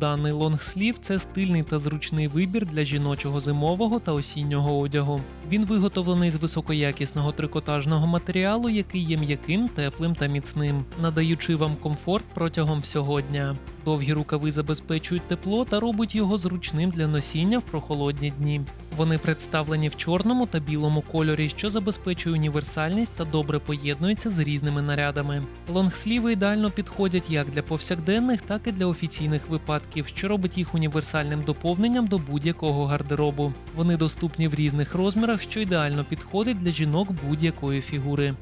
Даний лонгслів це стильний та зручний вибір для жіночого зимового та осіннього одягу. Він виготовлений з високоякісного трикотажного матеріалу, який є м'яким, теплим та міцним, надаючи вам комфорт протягом всього дня. Довгі рукави забезпечують тепло та робить його зручним для носіння в прохолодні дні. Вони представлені в чорному та білому кольорі, що забезпечує універсальність та добре поєднуються з різними нарядами. Лонгсліви ідеально підходять як для повсякденних, так і для офіційних випадків, що робить їх універсальним доповненням до будь-якого гардеробу. Вони доступні в різних розмірах, що ідеально підходить для жінок будь-якої фігури.